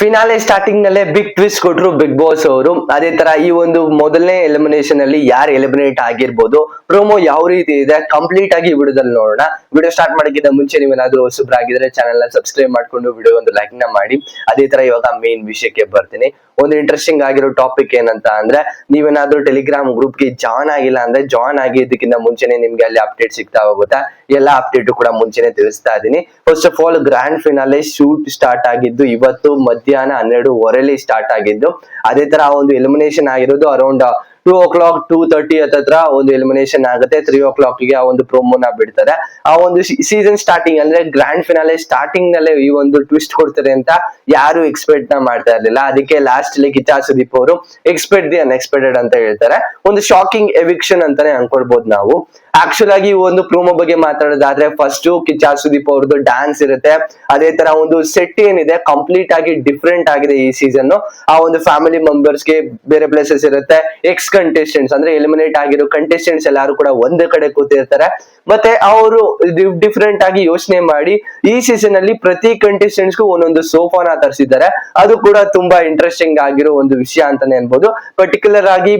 Finale starting ನಲ್ಲೇ big twist ಕೊಟ್ರು Bigg Boss ಅವರು. ಅದೇ ತರ ಈ ಒಂದು ಮೊದಲನೇ ಎಲಿಮಿನೇಷನ್ ಅಲ್ಲಿ ಯಾರು ಎಲಿಮಿನೇಟ್ ಆಗಿರ್ಬೋದು ಪ್ರೋಮೋ ಯಾವ ರೀತಿ ಇದೆ ಕಂಪ್ಲೀಟ್ ಆಗಿ ವಿಡಿಯೋದಲ್ಲಿ ನೋಡೋಣ. ವಿಡಿಯೋ ಸ್ಟಾರ್ಟ್ ಮಾಡೋಕ್ಕಿಂತ ಮುಂಚೆ ನೀವೇನಾದ್ರೂ ಹೊಸಬ್ರಾಗಿದ್ರೆ ಚಾನೆಲ್ನ ಸಬ್ಸ್ಕ್ರೈಬ್ ಮಾಡ್ಕೊಂಡು ವಿಡಿಯೋ ಒಂದು ಲೈಕ್ನ ಮಾಡಿ. ಅದೇ ತರ ಇವಾಗ ಮೇನ್ ವಿಷಯಕ್ಕೆ ಬರ್ತೀನಿ. ಒಂದು ಇಂಟ್ರೆಸ್ಟಿಂಗ್ ಆಗಿರೋ ಟಾಪಿಕ್ ಏನಂತ ಅಂದ್ರೆ ನೀವೇನಾದ್ರೂ ಟೆಲಿಗ್ರಾಮ್ ಗ್ರೂಪ್ಗೆ ಜಾಯ್ನ್ ಆಗಿಲ್ಲ ಅಂದ್ರೆ ಜಾಯ್ನ್ ಆಗಿ ಇದಕ್ಕಿಂತ ಮುಂಚೆನೆ ನಿಮ್ಗೆ ಅಲ್ಲಿ ಅಪ್ಡೇಟ್ ಸಿಗ್ತಾ ಹೋಗುತ್ತೆ. ಎಲ್ಲಾ ಅಪ್ಡೇಟ್ ಕೂಡ ಮುಂಚೆನೆ ತಿಳಿಸ್ತಾ ಇದೀನಿ first of all grand finale shoot start ಆಗಿದ್ದು ಇವತ್ತು ಮಧ್ಯಾಹ್ನ ಹನ್ನೆರಡುವರೆಲಿ ಸ್ಟಾರ್ಟ್ ಆಗಿದ್ದು. ಅದೇ ತರ ಒಂದು ಎಲಿಮಿನೇಷನ್ ಆಗಿರೋದು around two o'clock two thirty ಹತ್ರ ಒಂದು ಎಲಿಮಿನೇಷನ್ ಆಗುತ್ತೆ. ತ್ರೀ ಓ ಕ್ಲಾಕ್ಗೆ ಆ ಒಂದು ಪ್ರೋಮೋನ ಬಿಡ್ತಾರೆ. ಆ ಒಂದು ಸೀಸನ್ ಸ್ಟಾರ್ಟಿಂಗ್ ಅಂದ್ರೆ ಗ್ರ್ಯಾಂಡ್ ಫಿನಾಲೆ ಸ್ಟಾರ್ಟಿಂಗ್ ನಲ್ಲೇ ಈ ಒಂದು ಟ್ವಿಸ್ಟ್ ಕೊಡ್ತಾರೆ ಅಂತ ಯಾರು ಎಕ್ಸ್ಪೆಕ್ಟ್ನ ಮಾಡ್ತಾ ಇರ್ಲಿಲ್ಲ. ಅದಕ್ಕೆ ಲಾಸ್ಟ್ ಅಲ್ಲಿ ಕಿಚ್ಚ ಸುದೀಪ್ ಅವರು ಎಕ್ಸ್ಪೆಕ್ಟ್ ದಿ ಅನ್ಎಕ್ಸ್ಪೆಕ್ಟೆಡ್ ಅಂತ ಹೇಳ್ತಾರೆ. ಒಂದು ಶಾಕಿಂಗ್ ಎವಿಕ್ಷನ್ ಅಂತಾನೆ ಅನ್ಕೊಳ್ಬಹುದು ನಾವು. ಆಕ್ಚುಲ್ ಆಗಿ ಈ ಒಂದು ಪ್ರೋಮೋ ಬಗ್ಗೆ ಮಾತಾಡೋದಾದ್ರೆ ಫಸ್ಟ್ ಕಿಚ್ಚಾ ಸುದೀಪ್ ಅವ್ರದ್ದು ಡ್ಯಾನ್ಸ್ ಇರುತ್ತೆ. ಅದೇ ತರ ಒಂದು ಸೆಟ್ ಏನಿದೆ ಕಂಪ್ಲೀಟ್ ಆಗಿ ಡಿಫ್ರೆಂಟ್ ಆಗಿದೆ ಈ ಸೀಸನ್ ಆ ಒಂದು ಫ್ಯಾಮಿಲಿ ಮೆಂಬರ್ಸ್ಗೆ ಬೇರೆ ಪ್ಲೇಸಸ್ ಇರುತ್ತೆ. ಎಕ್ಸ್ ಕಂಟೆಸ್ಟೆಂಟ್ಸ್ ಅಂದ್ರೆ ಎಲಿಮಿನೇಟ್ ಆಗಿರೋ ಕಂಟೆಸ್ಟೆಂಟ್ಸ್ ಎಲ್ಲಾರು ಕೂಡ ಒಂದೇ ಕಡೆ ಕೂತಿರ್ತಾರೆ. ಮತ್ತೆ ಅವರು ಡಿಫ್ರೆಂಟ್ ಆಗಿ ಯೋಚನೆ ಮಾಡಿ ಈ ಸೀಸನ್ ಅಲ್ಲಿ ಪ್ರತಿ ಕಂಟೆಸ್ಟೆಂಟ್ಸ್ಗೂ ಒಂದೊಂದು ಸೋಫಾನ ತರಿಸಿದ್ದಾರೆ. ಅದು ಕೂಡ ತುಂಬಾ ಇಂಟ್ರೆಸ್ಟಿಂಗ್ ಆಗಿರೋ ಒಂದು ವಿಷಯ ಅಂತಾನೆ ಅನ್ಬೋದು. ಪರ್ಟಿಕ್ಯುಲರ್ ಆಗಿ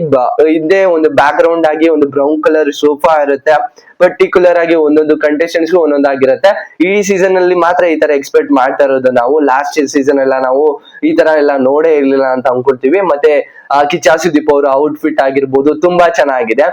ಇದೇ ಒಂದು ಬ್ಯಾಕ್ ಗ್ರೌಂಡ್ ಆಗಿ ಒಂದು ಬ್ರೌನ್ ಕಲರ್ ಸೋಫಾ ಇರುತ್ತೆ. ಪರ್ಟಿಕ್ಯುಲರ್ ಆಗಿ ಒಂದೊಂದು ಕಂಟೆಸ್ಟೆಂಟ್ಸ್ ಒಂದೊಂದು ಆಗಿರುತ್ತೆ. ಈ ಸೀಸನ್ ಅಲ್ಲಿ ಮಾತ್ರ ಈ ತರ ಎಕ್ಸ್ಪೆಕ್ಟ್ ಮಾಡ್ತಾ ಇರೋದು ನಾವು. ಲಾಸ್ಟ್ ಸೀಸನ್ ಎಲ್ಲ ನಾವು ಈ ತರ ಎಲ್ಲ ನೋಡೇ ಇರ್ಲಿಲ್ಲ ಅಂತ ಅನ್ಕೊಳ್ತೀವಿ. ಮತ್ತೆ ಕಿಚ್ಚಾ ಕಿಚ್ಚ ಅವರು ಅವರ ಔಟ್ಫಿಟ್ ಆಗಿರ್ಬೋದು ತುಂಬಾ ಚೆನ್ನಾಗಿದೆ.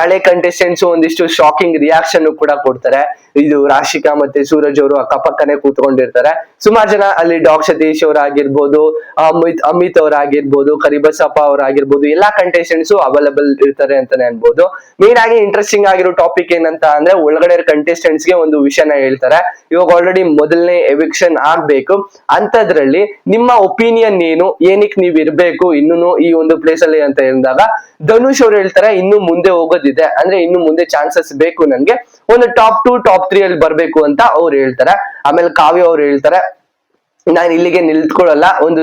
ಹಳೆ ಕಂಟೆಸ್ಟೆಂಟ್ಸ್ ಒಂದಿಷ್ಟು ಶಾಕಿಂಗ್ ರಿಯಾಕ್ಷನ್ ಕೂಡ ಕೊಡ್ತಾರೆ. ಇದು ರಾಶಿಕಾ ಮತ್ತೆ ಸೂರಜ್ ಅವರು ಅಕ್ಕಪಕ್ಕನೆ ಕೂತ್ಕೊಂಡಿರ್ತಾರೆ. ಸುಮಾರು ಜನ ಅಲ್ಲಿ ಡಾಕ್ ಸತೀಶ್ ಅವರಾಗಿರ್ಬೋದು ಅಮಿತ್ ಅಮಿತ್ ಅವರಾಗಿರ್ಬೋದು ಕರಿಬಸಪ್ಪ ಅವರಾಗಿರ್ಬೋದು ಎಲ್ಲಾ ಕಂಟೆಸ್ಟೆಂಟ್ಸ್ ಅವೈಲಬಲ್ ಇರ್ತಾರೆ ಅಂತಾನೆ ಅನ್ಬೋದು. ಮೇನ್ ಆಗಿ ಇಂಟ್ರೆಸ್ಟಿಂಗ್ ಆಗಿರೋ ಟಾಪಿಕ್ ಏನಂತ ಅಂದ್ರೆ ಒಳಗಡೆ ಕಂಟೆಸ್ಟೆಂಟ್ಸ್ಗೆ ಒಂದು ವಿಷಯನ ಹೇಳ್ತಾರೆ. ಇವಾಗ ಆಲ್ರೆಡಿ ಮೊದಲನೇ ಎವಿಕ್ಷನ್ ಆಗ್ಬೇಕು. ಅಂತದ್ರಲ್ಲಿ ನಿಮ್ಮ ಒಪಿನಿಯನ್ ಏನು, ಏನಕ್ಕೆ ನೀವ್ ಇರ್ಬೇಕು ಇನ್ನೂ ಈ ಒಂದು ಪ್ಲೇಸ್ ಅಲ್ಲಿ ಅಂತ ಹೇಳಿದಾಗ ಧನುಷ್ ಅವ್ರು ಹೇಳ್ತಾರೆ, ಇನ್ನು ಮುಂದೆ ಹೋಗೋದಿದೆ. ಅಂದ್ರೆ ಇನ್ನು ಮುಂದೆ ಚಾನ್ಸಸ್ ಬೇಕು ನನ್ಗೆ ಒಂದು ಟಾಪ್ ಟು ಟಾಪ್ ತ್ರೀ ಅಲ್ಲಿ ಬರ್ಬೇಕು ಅಂತ ಅವ್ರು ಹೇಳ್ತಾರೆ. ಆಮೇಲೆ ಕಾವ್ಯ ಅವ್ರು ಹೇಳ್ತಾರೆ ನಾನು ಇಲ್ಲಿಗೆ ನಿಲ್ತ್ಕೊಳ್ಳಲ್ಲ, ಒಂದು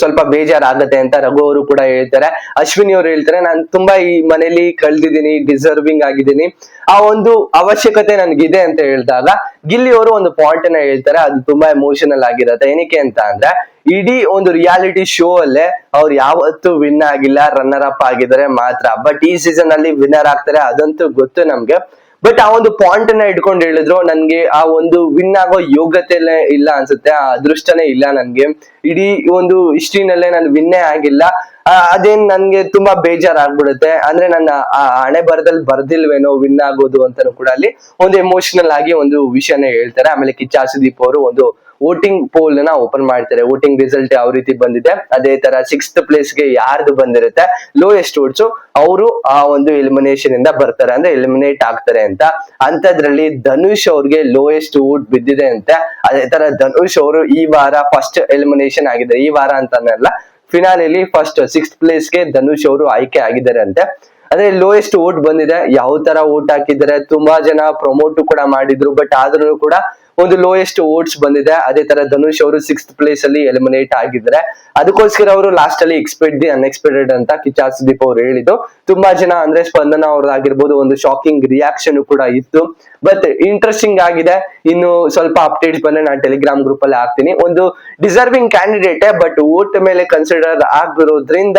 ಸ್ವಲ್ಪ ಬೇಜಾರಾಗತ್ತೆ ಅಂತ ರಘು ಅವರು ಕೂಡ ಹೇಳ್ತಾರೆ. ಅಶ್ವಿನಿ ಅವರು ಹೇಳ್ತಾರೆ, ನಾನು ತುಂಬಾ ಈ ಮನೇಲಿ ಕಳ್ದಿದ್ದೀನಿ ಡಿಸರ್ವಿಂಗ್ ಆಗಿದ್ದೀನಿ. ಆ ಒಂದು ಅವಶ್ಯಕತೆ ನನ್ಗಿದೆ ಅಂತ ಹೇಳಿದಾಗ, ಗಿಲ್ಲಿ ಅವರು ಒಂದು ಪಾಯಿಂಟ್ ಅನ್ನ ಹೇಳ್ತಾರೆ, ಅದು ತುಂಬಾ ಎಮೋಷನಲ್ ಆಗಿರತ್ತೆ. ಏನಕ್ಕೆ ಅಂತ ಅಂದ್ರೆ, ಇಡೀ ಒಂದು ರಿಯಾಲಿಟಿ ಶೋ ಅಲ್ಲೇ ಅವ್ರು ಯಾವತ್ತೂ ವಿನ್ ಆಗಿಲ್ಲ ರನ್ನರ್ ಅಪ್ ಆಗಿದ್ದಾರೆ ಮಾತ್ರ. ಬಟ್ ಈ ಸೀಸನ್ ಅಲ್ಲಿ ವಿನ್ನರ್ ಆಗ್ತಾರೆ, ಅದಂತೂ ಗೊತ್ತು ನಮ್ಗೆ. ಬಟ್ ಆ ಒಂದು ಪಾಯಿಂಟ್ ಅನ್ನ ಇಟ್ಕೊಂಡು ಹೇಳಿದ್ರು, ನನ್ಗೆ ಆ ಒಂದು ವಿನ್ ಆಗೋ ಯೋಗ್ಯತೆ ಇಲ್ಲ ಅನ್ಸುತ್ತೆ, ಆ ಅದೃಷ್ಟನೇ ಇಲ್ಲ ನನ್ಗೆ. ಇಡೀ ಒಂದು ಹಿಸ್ಟ್ರಿನಲ್ಲೇ ನಾನು ವಿನ್ನೇ ಆಗಿಲ್ಲ. ಅದೇನ್ ನನ್ಗೆ ತುಂಬಾ ಬೇಜಾರಾಗ್ಬಿಡುತ್ತೆ ಅಂದ್ರೆ ನನ್ನ, ಆ, ಹಣೆ ಬರದಲ್ಲಿ ಬರ್ದಿಲ್ವೇನೋ ವಿನ್ ಆಗೋದು ಅಂತಾನು ಕೂಡ ಅಲ್ಲಿ ಒಂದು ಎಮೋಷನಲ್ ಆಗಿ ಒಂದು ವಿಷಯನ ಹೇಳ್ತಾರೆ. ಆಮೇಲೆ ಕಿಚ್ಚಾ ಸುದೀಪ್ ಅವರು ಒಂದು ವೋಟಿಂಗ್ ಪೋಲ್ನ ಓಪನ್ ಮಾಡ್ತಾರೆ. ವೋಟಿಂಗ್ ರಿಸಲ್ಟ್ ಯಾವ ರೀತಿ ಬಂದಿದೆ, ಅದೇ ತರ ಸಿಕ್ಸ್ತ್ ಪ್ಲೇಸ್ಗೆ ಯಾರ್ದು ಬಂದಿರುತ್ತೆ ಲೋಯೆಸ್ಟ್ ವೋಟ್ಸ್ ಅವರು ಆ ಒಂದು ಎಲಿಮಿನೇಷನ್ ಇಂದ ಬರ್ತಾರೆ, ಅಂದ್ರೆ ಎಲಿಮಿನೇಟ್ ಆಗ್ತಾರೆ ಅಂತ. ಅಂತದ್ರಲ್ಲಿ ಧನುಷ್ ಅವ್ರಿಗೆ ಲೋಯೆಸ್ಟ್ ವೋಟ್ ಬಿದ್ದಿದೆ ಅಂತೆ. ಅದೇ ತರ ಧನುಷ್ ಅವರು ಈ ವಾರ ಫಸ್ಟ್ ಎಲಿಮಿನೇಷನ್ ಆಗಿದೆ ಈ ವಾರ ಅಂತಾನಲ್ಲ ಫಿನಾಲಿಲಿ ಫಸ್ಟ್ ಸಿಕ್ಸ್ತ್ ಪ್ಲೇಸ್ಗೆ ಧನುಷ್ ಅವರು ಆಯ್ಕೆ ಆಗಿದ್ದಾರೆ ಅಂತೆ ಅದೇ ಲೋಯೆಸ್ಟ್ ವೋಟ್ ಬಂದಿದೆ. ಯಾವ ತರ ವೋಟ್ ಹಾಕಿದ್ದಾರೆ? ತುಂಬಾ ಜನ ಪ್ರಮೋಟ್ ಕೂಡ ಮಾಡಿದ್ರು. ಬಟ್ ಆದ್ರೂ ಕೂಡ ಒಂದು ಲೋಯೆಸ್ಟ್ ಓಟ್ಸ್ ಬಂದಿದೆ. ಅದೇ ತರ ಧನುಷ್ ಅವರು ಸಿಕ್ಸ್ತ್ ಪ್ಲೇಸ್ ಅಲ್ಲಿ ಎಲಿಮಿನೇಟ್ ಆಗಿದ್ದಾರೆ. ಅದಕ್ಕೋಸ್ಕರ ಅವರು ಲಾಸ್ಟ್ ಅಲ್ಲಿ ಎಕ್ಸ್ಪೆಕ್ಟ್ ದಿ ಅನ್ಎಕ್ಸ್ಪೆಕ್ಟೆಡ್ ಅಂತ ಕಿಚಾಸ್ ಸುದೀಪ್ ಅವರು ಹೇಳಿದ್ದು. ತುಂಬಾ ಜನ ಅಂದ್ರೆ ಸ್ಪಂದನ ಅವ್ರದ್ದಾಗಿರ್ಬೋದು, ಒಂದು ಶಾಕಿಂಗ್ ರಿಯಾಕ್ಷನ್ ಕೂಡ ಇತ್ತು. ಬಟ್ ಇಂಟ್ರೆಸ್ಟಿಂಗ್ ಆಗಿದೆ. ಇನ್ನು ಸ್ವಲ್ಪ ಅಪ್ಡೇಟ್ಸ್ ಬಂದ್ರೆ ನಾನು ಟೆಲಿಗ್ರಾಮ್ ಗ್ರೂಪ್ ಅಲ್ಲಿ ಹಾಕ್ತೀನಿ. ಒಂದು ಡಿಸರ್ವಿಂಗ್ ಕ್ಯಾಂಡಿಡೇಟ್ ಬಟ್ ಓಟ್ ಮೇಲೆ ಕನ್ಸಿಡರ್ ಆಗಿರೋದ್ರಿಂದ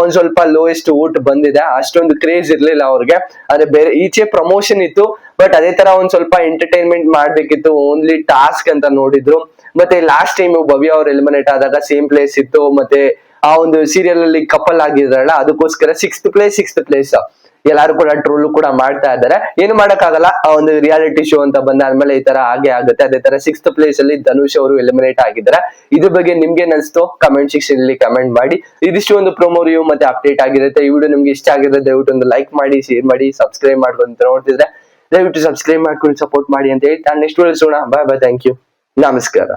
ಒಂದ್ ಸ್ವಲ್ಪ ಲೋಯೆಸ್ಟ್ ಓಟ್ ಬಂದಿದೆ. ಅಷ್ಟೊಂದು ಕ್ರೇಜ್ ಇರ್ಲಿಲ್ಲ ಅವ್ರಿಗೆ. ಅಂದ್ರೆ ಬೇರೆ ಈಚೆ ಪ್ರಮೋಷನ್ ಇತ್ತು. ಬಟ್ ಅದೇ ತರ ಒಂದ್ ಸ್ವಲ್ಪ ಎಂಟರ್ಟೈನ್ಮೆಂಟ್ ಮಾಡ್ಬೇಕಿತ್ತು ಓನ್ಲಿ ಟಾಸ್ಕ್ ಅಂತ ನೋಡಿದ್ರು. ಮತ್ತೆ ಲಾಸ್ಟ್ ಟೈಮ್ ಭವ್ಯ ಅವ್ರು ಎಲಿಮಿನೇಟ್ ಆದಾಗ ಸೇಮ್ ಪ್ಲೇಸ್ ಇತ್ತು, ಮತ್ತೆ ಆ ಒಂದು ಸೀರಿಯಲ್ ಅಲ್ಲಿ ಕಪಲ್ ಆಗಿದ್ರಲ್ಲ ಅದಕ್ಕೋಸ್ಕರ ಸಿಕ್ಸ್ತ್ ಪ್ಲೇಸ್ ಸಿಕ್ಸ್ತ್ ಪ್ಲೇಸ್ ಎಲ್ಲಾರು ಕೂಡ ಟ್ರೋಲ್ ಕೂಡ ಮಾಡ್ತಾ ಇದ್ದಾರೆ. ಏನು ಮಾಡಕ್ಕಾಗಲ್ಲ, ಆ ಒಂದು ರಿಯಾಲಿಟಿ ಶೋ ಅಂತ ಬಂದಾದ್ಮೇಲೆ ಈ ತರ ಹಾಗೆ ಆಗುತ್ತೆ. ಅದೇ ತರ ಸಿಕ್ಸ್ತ್ ಪ್ಲೇಸ್ ಅಲ್ಲಿ ಧನುಷ್ ಅವರು ಎಲಿಮಿನೇಟ್ ಆಗಿದ್ದಾರೆ. ಇದ್ರ ಬಗ್ಗೆ ನಿಮ್ಗೆ ಅನ್ಸ್ತು ಕಮೆಂಟ್ ಸೆಕ್ಷನ್ ಅಲ್ಲಿ ಕಮೆಂಟ್ ಮಾಡಿ. ಇದಿಷ್ಟು ಒಂದು ಪ್ರೊಮೋ ರಿವ್ಯೂ ಮತ್ತೆ ಅಪ್ಡೇಟ್ ಆಗಿರುತ್ತೆ. ಈ ವಿಡಿಯೋ ನಿಮ್ಗೆ ಇಷ್ಟ ಆಗಿದ್ರೆ ದಯವಿಟ್ಟು ಒಂದು ಲೈಕ್ ಮಾಡಿ ಶೇರ್ ಮಾಡಿ ಸಬ್ಸ್ಕ್ರೈಬ್ ಮಾಡ್ಕೊಂತ ನೋಡ್ತಿದ್ರೆ ದಯವಿಟ್ಟು ಸಬ್ಸ್ಕ್ರೈಬ್ ಮಾಡ್ಕೊಂಡು ಸಪೋರ್ಟ್ ಮಾಡಿ ಅಂತ ಹೇಳಿ. ನಾನು next video bye bye thank you ನಮಸ್ಕಾರ.